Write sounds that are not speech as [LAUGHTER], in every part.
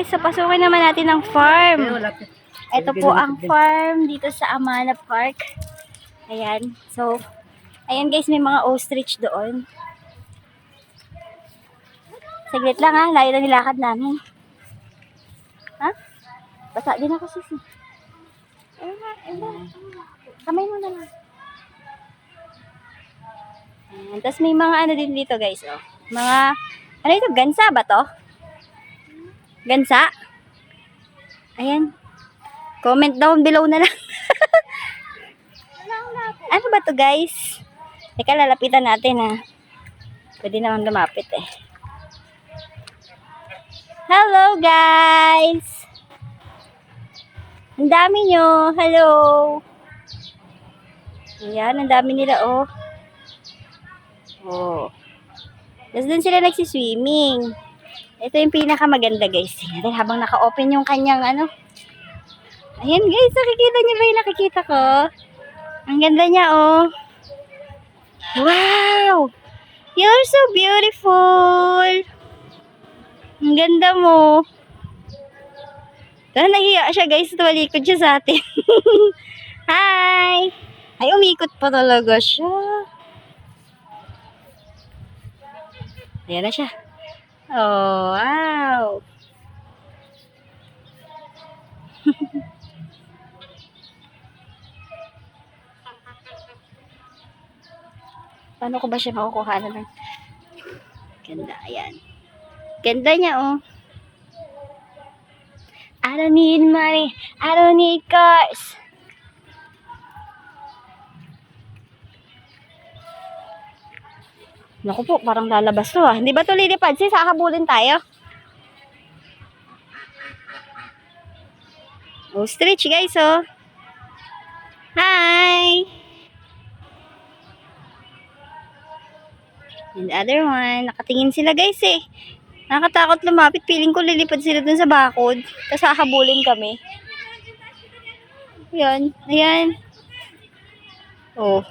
guys, so pasukin naman natin ang farm. Ito po ang farm dito sa Amana Park. Ayan. So, ayan guys, may mga ostrich doon. Saglit lang ha, layo na nilakad namin. Ha? Basa din ako sis. eh. Kamay mo na lang. Ayan. Tapos may mga ano din dito guys, oh. Mga, ano ito, gansa ba to? Gansa? Ayan. Comment down below na lang. [LAUGHS] ano ba to guys? Teka, lalapitan natin ha. Pwede naman lumapit eh. Hello guys! Ang dami nyo. Hello! Ayan, ang dami nila oh. Oh. Tapos dun sila nagsiswimming. Ito yung pinakamaganda guys. Natin habang naka-open yung kanyang ano. Ayan guys, nakikita niyo ba yung nakikita ko? Ang ganda niya oh. Wow! You're so beautiful! Ang ganda mo. Tara, nahiya siya guys. Tumalikod siya sa atin. [LAUGHS] Hi! Ay, umikot pa talaga siya. Ayan na siya. Oh, wow! [LAUGHS] Paano ko ba siya makukuha na. Ganda, ayan. Ganda niya, oh. I don't need money. I don't need cars. Naku po, parang lalabas to ah. Hindi ba to lilipad? Sis, hakabulin tayo. Ostrich guys, oh. Hi! And the other one, nakatingin sila guys eh. Nakakatakot lumapit. Feeling ko lilipad sila dun sa bakod. Tapos hahabulin kami. Ayan. Ayan. Oh.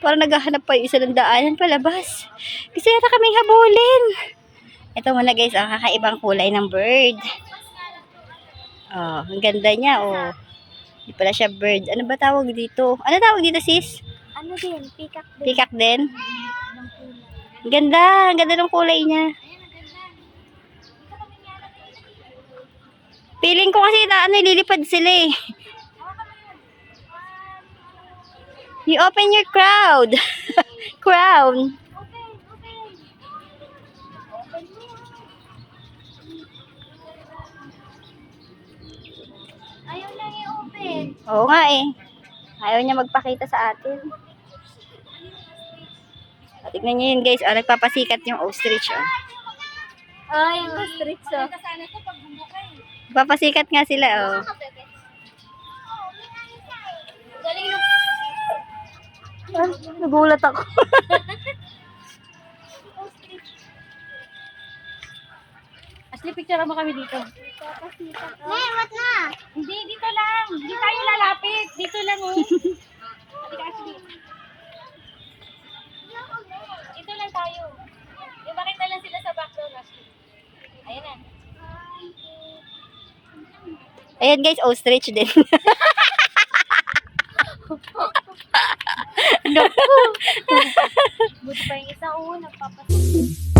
Parang naghahanap pa yung isa ng daanan palabas. Kasi yata kaming habulin. Ito muna guys, ang kakaibang kulay ng bird. Oh, ang ganda niya. Oh. Hindi pala siya bird. Ano ba tawag dito? Ano tawag dito sis? Ano din, peacock din. Peacock din? Ang ganda. Ang ganda ng kulay niya. Feeling ko kasi na ano, lilipad sila eh. You open your crowd. [LAUGHS] Crown. Open, open. Ayaw lang i-open. Oo nga eh. Ayaw niya magpakita sa atin. O, tignan niyo yun guys. Oh, nagpapasikat yung ostrich. Oh. Ay, yung ostrich oh. Papasikat nga sila. Oh. Ah, nagulat ako. [LAUGHS] Asli, picture mo kami dito. May, what na? Hindi, dito lang. Hindi tayo lalapit. Dito lang, oh. Halika, Asli. Dito lang tayo. Yung makita lang sila sa background, Asli. Ayan na. Ayan guys, ostrich din. [LAUGHS] Buti pa yung isa, oh, nagpapasok.